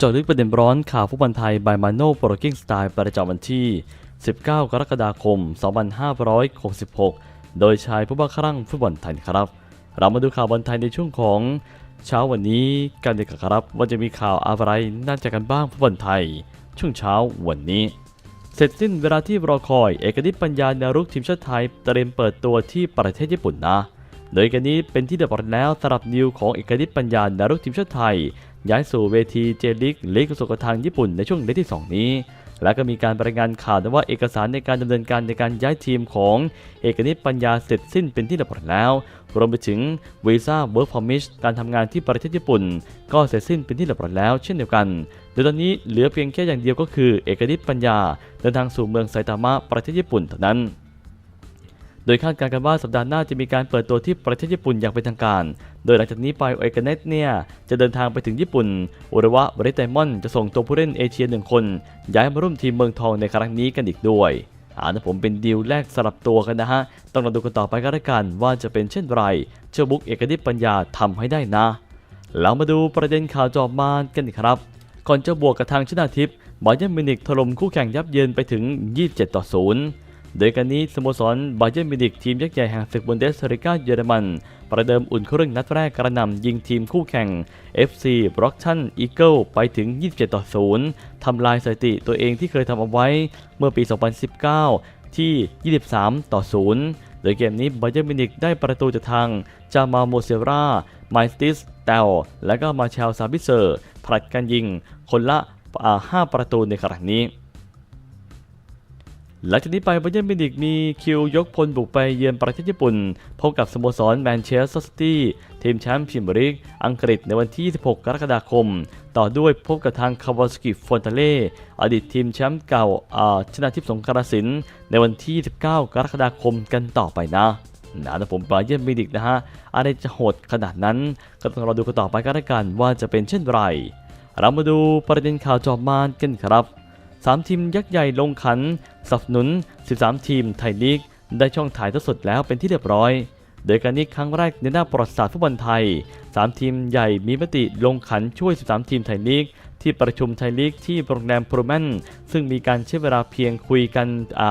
จาะลึกประเด็นร้อนข่าวฟุตบอลไทยบายมาโน่โปรกิ้งสไตล์ประจำวันที่ 19 กรกฎาคม 2566 โดยชายผู้บ้าคลั่งฟุตบอลไทยครับ เรามาดูข่าวบอลไทยในช่วงของเช้าวันนี้กันดีกว่าครับ ว่าจะมีข่าวอะไรน่าจะกันบ้างฟุตบอลไทย ช่วงเช้าวันนี้ เสร็จสิ้นเวลาที่รอคอย เอกนิตปัญญานรุกทีมชาติไทยเตรียมเปิดตัวที่ประเทศญี่ปุ่นนะ โดยกันนี้เป็นที่เรียบร้อยแล้วสำหรับนิวของเอกนิตปัญญาแนวรุกทีมชาติไทย ย้ายสู่เวทีเจลิกลีกสุกทางญี่ปุ่นในช่วงเลที่ 2 นี้ และก็มีการรายงานข่าวว่าเอกสารในการดำเนินการในการย้ายทีมของเอกนิตปัญญาเสร็จสิ้นเป็นที่เรียบร้อยแล้ว รวมไปถึงวีซ่าเวิร์กพอมิชการทำงานที่ประเทศญี่ปุ่น ก็เสร็จสิ้นเป็นที่เรียบร้อยแล้ว เช่นเดียวกันโดยตอนนี้เหลือเพียงแค่อย่างเดียวก็คือ เอกนิตปัญญาเดินทางสู่เมืองไซตามะประเทศญี่ปุ่นเท่านั้น โดยคาดการณ์กันว่าสัปดาห์หน้าจะมีการเปิดตัวที่ประเทศญี่ปุ่นอย่างเป็นทางการ โดยหลังจากนี้ไปโอเอกเนตเนี่ยจะเดินทางไปถึงญี่ปุ่นอุระวะบริเตมอนจะส่งตัวผู้เล่นเอเชียหนึ่งคน ย้ายมาร่วมทีมเมืองทองในครั้งนี้กันอีกด้วยอ่านะผมเป็นดีลแรกสลับตัวกันนะฮะ ต้องรอดูกันต่อไปก็แล้วกันว่าจะเป็นเช่นไรเจ้าบุ๊กเอกนิตปัญญาทำให้ได้นะเรามาดูประเด็นข่าวจอบมานกันครับ ก่อนจะบวกกับทางชนะทิพย์บาเยนมินิกถล่มคู่แข่งยับเยินไปถึง 27 ต่อ 0 โดยการนี้สโมสรบาเยิร์นมิวนิกทีมยักษ์ใหญ่แห่งศึกบุนเดสลิก้าเยอรมัน ประเดิมอุ่นเครื่องนัดแรกกระหน่ำยิงทีมคู่แข่ง FC b r o c k t o n Eagle ไปถึง 27 ต่อ 0 ทำลายสถิติตัวเองที่เคยทำเอาไว้เมื่อปี 2019 ที่ 23 ต่อ 0 โดยเกมนี้บาเยิร์นมิวนิกได้ประตูจากทางจามาโมเซราไมสติสเตลและก็มาเชลซาบิเซอร์ผลัดกันยิงคนละอ่า5ประตูในครั้งนี้ หลังจากนี้ไปบาเยิร์นมิวนิกมีคิวยกพลบุกไปเยือนประเทศญี่ปุ่น พบกับสโมสรแมนเชสเตอร์ซิตี้ทีมแชมป์พรีเมียร์ลีกอังกฤษในวันที่26กรกฎาคม ต่อด้วยพบกับทางคาวาสกิฟอนเตเล่อดีตทีมแชมป์เก่าอาชนะทิพย์สงกรสินในวันที่ 19 กรกฎาคมกันต่อไปนะนะแต่ผมบาเยิร์นมิวนิกนะฮะอะไรจะโหดขนาดนั้นก็ต้องรอดูกันต่อไปก็แล้วกันว่าจะเป็นเช่นไร เรามาดูประเด็นข่าวจอบมานกันครับ 3 ทีมยักษ์ใหญ่ลงขันสนับสนุน 13 ทีมไทยลีก ได้ช่องถ่ายทอดสดแล้วเป็นที่เรียบร้อย โดยการนี้ครั้งแรกในหน้าประวัติศาสตร์ฟุตบอลไทย 3 ทีมใหญ่มีมติลงขันช่วย 13 ทีมไทยลีก ที่ประชุมไทยลีกที่โรงแรมโปรแมนซึ่งมีการใช้เวลาเพียงคุยกัน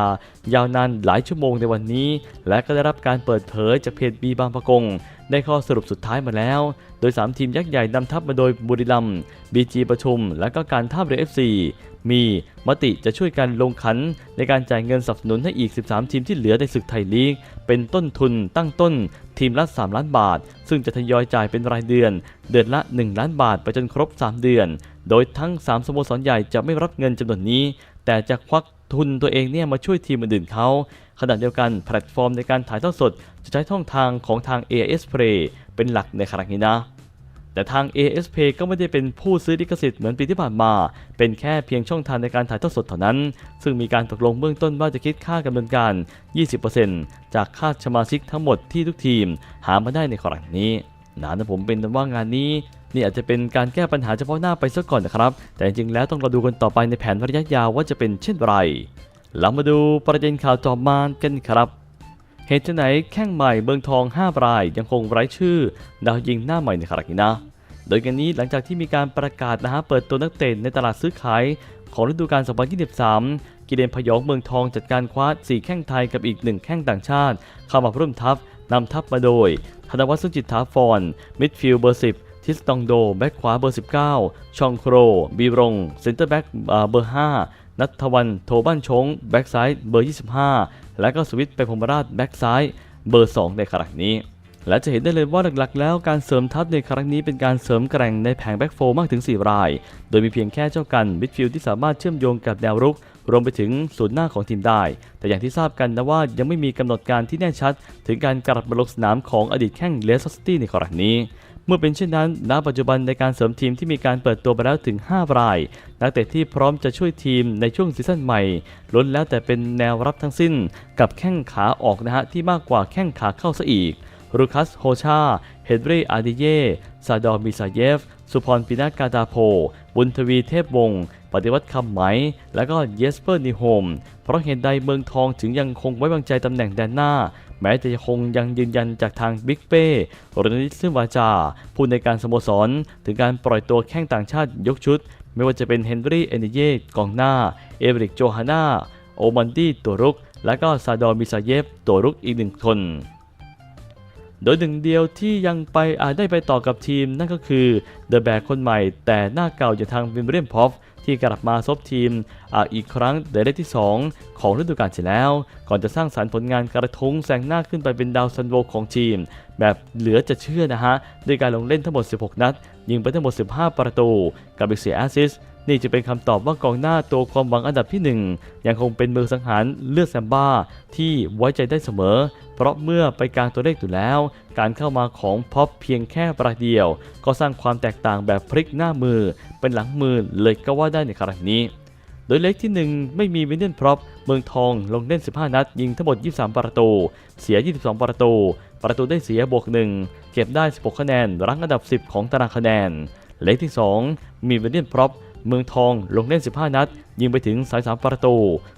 ายาวนานหลายชั่วโมงในวันนี้ และก็ได้รับการเปิดเผยจากเพจบีบางประกง ได้ข้อสรุปสุดท้ายมาแล้ว โดย 3 ทีมยักษ์ใหญ่นำทัพมาโดยบุรีรัมย์บีจีประชุม และก็การท่าเรือเอฟซีมีมติจะช่วยกันลงขัน ในการจ่ายเงินสนับสนุนให้อีก 13 ทีมที่เหลือในศึกไทยลีก เป็นต้นทุนตั้งต้น ทีมละ 3 ล้านบาท ซึ่งจะทยอยจ่ายเป็นรายเดือน เดือนละ 1 ล้านบาทไปจนครบ 3 เดือน โดยทั้ง 3 สโมสรใหญ่จะไม่รับเงินจำนวนนี้ แต่จะควัก ทุนตัวเองเนี่ยมาช่วยทีมอื่นๆเขาขณะเดียวกันแพลตฟอร์มในการถ่ายทอดสด จะใช้ช่องทางของทาง AS Play เป็นหลักในครั้งนี้นะ แต่ทาง AS Play ก็ไม่ได้เป็นผู้ซื้อลิขสิทธิ์เหมือนปีที่ผ่านมา เป็นแค่เพียงช่องทางในการถ่ายทอดสดเท่านั้น ซึ่งมีการตกลงเบื้องต้นว่าจะคิดค่ากำเนินการ 20%จากค่าสมาชิกทั้งหมดที่ทุกทีม หามาได้ในครั้งนี้นะนะผมเป็นว่างานนี้ นี่อาจจะเป็นการแก้ปัญหาเฉพาะหน้าไปซะก่อนนะครับ แต่จริงๆแล้วต้องรอดูกันต่อไปในแผนระยะยาวว่าจะเป็นเช่นไรเรามาดูประเด็นข่าวจอมมานกันครับ เหตุไหนแข้งใหม่เมืองทอง 5 ราย ยังคงไร้ชื่อ ดาวยิงหน้าใหม่ในครั้งนี้นะโดยกันนี้หลังจากที่มีการประกาศนะฮะเปิดตัวนักเตะในตลาดซื้อขายของฤดูกาล 2023 กิเลนพยองเมืองทองจัดการคว้า 4 แข้งไทยกับอีก 1 แข้งต่างชาติ เข้ามาร่วมทัพนำทัพมาโดย ธนวัฒน์สุจิตถาฟรมิดฟิลด์เบอร์ 10 ทิสตองโด แบ็คขวาเบอร์ 19 ชองโคร บีรง เซนเตอร์แบ็กเบอร์ 5 นัทวันโทบ้านชง แบ็กซ้ายเบอร์ 25 และก็สวิตไปพรมราชแบ็กซ้ายเบอร์ 2 ในครั้งนี้ และจะเห็นได้เลยว่าหลักๆ แล้วการเสริมทัพในครั้งนี้เป็นการเสริมแกร่งในแผงแบ็กโฟมากถึง 4 ราย โดยมีเพียงแค่เจ้ากันมิดฟิลด์ที่สามารถเชื่อมโยงกับแนวรุกรวมไปถึงศูนย์หน้าของทีมได้ แต่อย่างที่ทราบกันนะว่ายังไม่มีกำหนดการที่แน่ชัด ถึงการกลับมาลงสนามของอดีตแข้งเลสสตี้ในครั้งนี้ เมื่อเป็นเช่นนั้น ณ ปัจจุบันในการเสริมทีมที่มีการเปิดตัวไปแล้วถึง 5 ราย นักเตะที่พร้อมจะช่วยทีมในช่วงซีซั่นใหม่ล้วนแล้วแต่เป็นแนวรับทั้งสิ้น กับแข้งขาออกนะฮะที่มากกว่าแข้งขาเข้าซะอีกรูคัสโฮชา เฮนรี่อาดิเย ซาดอมิซาเยฟ สุพรปินากาตาโพ บุญทวีเทพวงศ์ ปฏิวัติคำไหม และก็เยสเปอร์นิโฮม เพราะเหตุใดเมืองทองถึงยังคงไว้วางใจตำแหน่งแดนหน้า แม้จะคงยังยืนยันจากทางบิ๊กเป้รณนิตซึ่งวาจา ผู้ในการสโมสร ถึงการปล่อยตัวแข้งต่างชาติยกชุด ไม่ว่าจะเป็นเฮนรี่ เอเนเย่กองหน้า เอเวริก โจฮาน่า โอมันดี้ ตัวรุก และก็ซาดอมิซาเยฟ ตัวรุกอีกหนึ่งคน โดยหนึ่งเดียวที่ยังไปอาจได้ไปต่อกับทีมนั่นก็คือเดอะแบกคนใหม่ แต่หน้าเก่าอย่างทางวิมเรียมพอฟที่กลับมาซบทีมออีกครั้งในเลขที่ 2 ของฤดูกาลที่แล้ว ก่อนจะสร้างสารรค์ผลงานกระทงแซงหน้าขึ้นไปเป็นดาวซันโวของทีม แบบเหลือจะเชื่อนะฮะด้วยการลงเล่นทั้งหมด 16 นัด ยิงไปทั้งหมด 15 ประตู กับอีก4แอสซิสนี่จะเป็นคำตอบว่ากองหน้าตัวความหวังอันดับที่ 1 ยังคงเป็นมือสังหารเลือดแซมบ้าที่ไว้ใจได้เสมอ เพราะเมื่อไปกลางตัวเลขอยู่แล้ว การเข้ามาของพ็อปเพียงแค่ประเดียว ก็สร้างความแตกต่างแบบพลิกหน้ามือ เป็นหลังมือเลยก็ว่าได้ในครั้งนี้ โดยเล็กที่ 1 ไม่มีวินเนียนพร็อพเมืองทองลงเล่น 15 นัด ยิงทั้งหมด 23 ประตู เสีย 22 ประตู ประตูได้เสียบวก 1 เก็บได้ 16 คะแนน รั้งอันดับ 10 ของตารางคะแนน เล็กที่ 2 มีวินเนียนพร็อพเมืองทองลงเล่น 15 นัด ยิงไปถึง 33 ประตู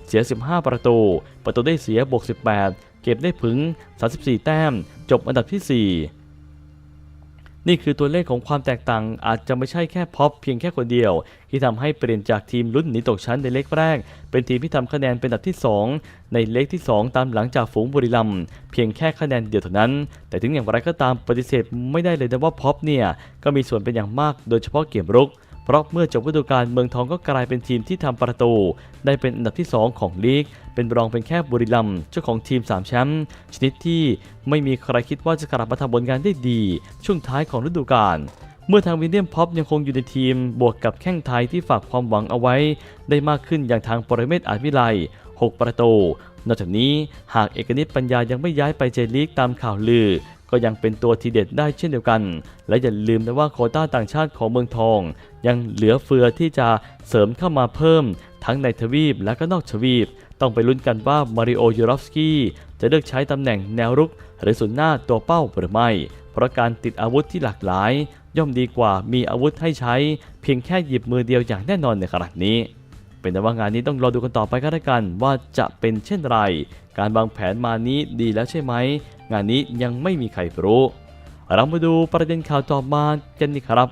เสีย 15 ประตู ประตูได้เสียบวก 18 ก็บได้ถึง 34 แต้ม จบอันดับที่ 4 นี่คือตัวเลขของความแตกต่างอาจจะไม่ใช่แค่พ็อปเพียงแค่คนเดียว ที่ทำให้เปลี่ยนจากทีมลุ้นหนีตกชั้นในเล็กแรก เป็นทีมที่ทำคะแนนเป็นอันดับที่ 2 ในเล็กที่ 2 ตามหลังจากฝูงบุรีรัมย์เพียงแค่คะแนนเดียวเท่านั้น แต่ถึงอย่างไรก็ตามปฏิเสธไม่ได้เลยนะว่าพ็อปเนี่ยก็มีส่วนเป็นอย่างมากโดยเฉพาะเกมรุก เพราะเมื่อจบฤดูกาลเมืองทองก็กลายเป็นทีมที่ทำประตู ได้เป็นอันดับที่ 2 ของลีก เป็นรองเป็นแค่บุรีรัมย์เจ้าของทีม 3 แชมป์ชนิดที่ไม่มีใครคิดว่าจะกลับมาทำผลงานได้ดี ช่วงท้ายของฤดูกาลเมื่อทางวินเลียมพ็อปยังคงอยู่ในทีม บวกกับแข้งไทยที่ฝากความหวังเอาไว้ ได้มากขึ้นอย่างทางปรเมศอาจวิไล 6 ประตู นอกจากนี้หากเอกนิตปัญญายังไม่ย้ายไปเจลีกตามข่าวลือ ก็ยังเป็นตัวทีเด็ดได้เช่นเดียวกัน และอย่าลืมนะว่าโคต้าต่างชาติของเมืองทอง ยังเหลือเฟือที่จะเสริมเข้ามาเพิ่ม ทั้งในทวีปและก็นอกทวีป ต้องไปลุ้นกันว่ามาริโอยูรอฟสกี้จะเลือกใช้ตำแหน่งแนวรุก หรือศูนย์หน้าตัวเป้าหรือไม่ เพราะการติดอาวุธที่หลากหลาย ย่อมดีกว่ามีอาวุธให้ใช้ เพียงแค่หยิบมือเดียวอย่างแน่นอนในขณะนี้ เป็นแต่ว่างานนี้ต้องรอดูกันต่อไปก็แล้วกัน ว่าจะเป็นเช่นไร การวางแผนมานี้ดีแล้วใช่ไหม งานนี้ยังไม่มีใครรู้ เรามาดูประเด็นข่าวต่อมากันนี่ครับ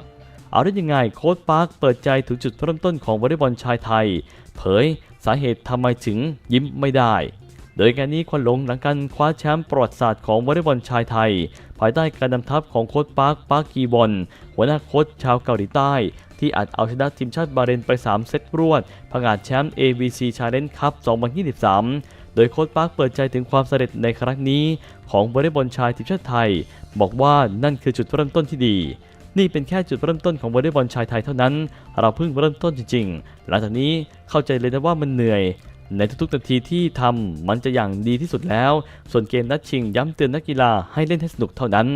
เอาได้ยังไงโค้ชปาร์คเปิดใจถึงจุดเริ่มต้นของวอลเลย์บอลชายไทย เผยสาเหตุทำไมถึงยิ้มไม่ได้ โดยงานนี้ควันหลงหลังการคว้าแชมป์ประวัติศาสตร์ของวอลเลย์บอลชายไทย ภายใต้การนำทัพของโค้ชปาร์คปาร์คกีบอลหัวหน้าโค้ชชาวเกาหลีใต้ ที่อาจเอาชนะทีมชาติบาเรนไป 3 เซตรวดผงาดแชมป์ ABC Challenge Cup 2023 โดยโค้ชปาร์คเปิดใจถึงความสำเร็จในครั้งนี้ ของวอลเลย์บอลชายทีมชาติไทย บอกว่านั่นคือจุดเริ่มต้นที่ดีนี่เป็นแค่จุดเริ่มต้นของวอลเลย์บอลชายไทยเท่านั้น เราเพิ่งเริ่มต้นจริงๆ หลังจากนี้เข้าใจเลยนะว่ามันเหนื่อย ในทุกๆนาทีที่ทำมันจะอย่างดีที่สุดแล้ว ส่วนเกมนัดชิงย้ำเตือนนักกีฬาให้เล่นให้สนุกเท่านั้น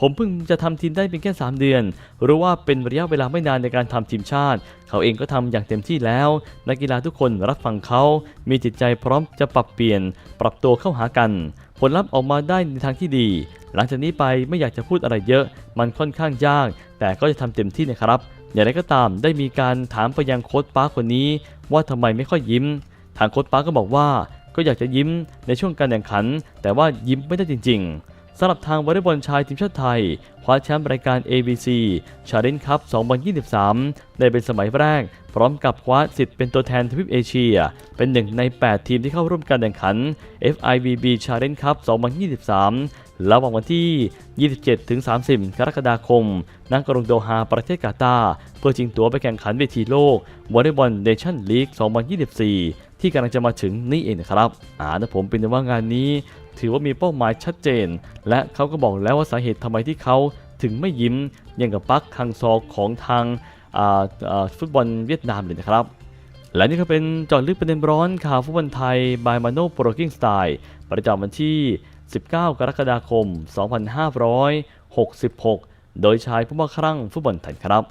ผมเพิ่งจะทำทีมได้เพียงแค่ 3 เดือน รู้ว่าเป็นระยะเวลาไม่นานในการทำทีมชาติ เขาเองก็ทำอย่างเต็มที่แล้ว นักกีฬาทุกคนรับฟังเขา มีจิตใจพร้อมจะปรับเปลี่ยน ปรับตัวเข้าหากัน ผลลัพธ์ออกมาได้ในทางที่ดี หลังจากนี้ไปไม่อยากจะพูดอะไรเยอะ มันค่อนข้างยาก แต่ก็จะทำเต็มที่นะครับอย่างไรก็ตามได้มีการถามไปยังโค้ชป้าคคนนี้ ว่าทำไมไม่ค่อยยิ้ม ทางโค้ชปาร์ก็บอกว่า ก็อยากจะยิ้มในช่วงการแข่งขัน แต่ว่ายิ้มไม่ได้จริง ๆสำหรับทางวอลเลย์บอลชายทีมชาติไทยคว้าแชมป์รายการ ABC Challenge Cup 2023 ได้เป็นสมัยแรก พร้อมกับคว้าสิทธิ์เป็นตัวแทนทวีปเอเชีย เป็นหนึ่งใน 8 ทีมที่เข้าร่วมการแข่งขัน FIVB Challenge Cup 2023ระหว่างวันที่ 27-30 กรกฎาคม ณ กรุงโดฮา ประเทศกาตาร์ เพื่อชิงตั๋วไปแข่งขันเวทีโลกวอลเลย์บอลเนชั่นลีก 2024 ที่กำลังจะมาถึงนี่เองนะครับอ่านะผมเป็นว่างานนี้ ถือว่ามีเป้าหมายชัดเจน และเขาก็บอกแล้วว่าสาเหตุทำไมที่เขาถึงไม่ยิ้มอย่างกับปักคังซอของทางฟุตบอลเวียดนามเลยนะครับ และนี่ก็เป็นจอดลึกประเด็นร้อนข่าวฟุตบอลไทยบายมาโนโปรกิ้งสไตล์ประจำวันที่ 19 กรกฎาคม 2566 โดยชายผู้มาครั่งฟุตบอลไทยครับ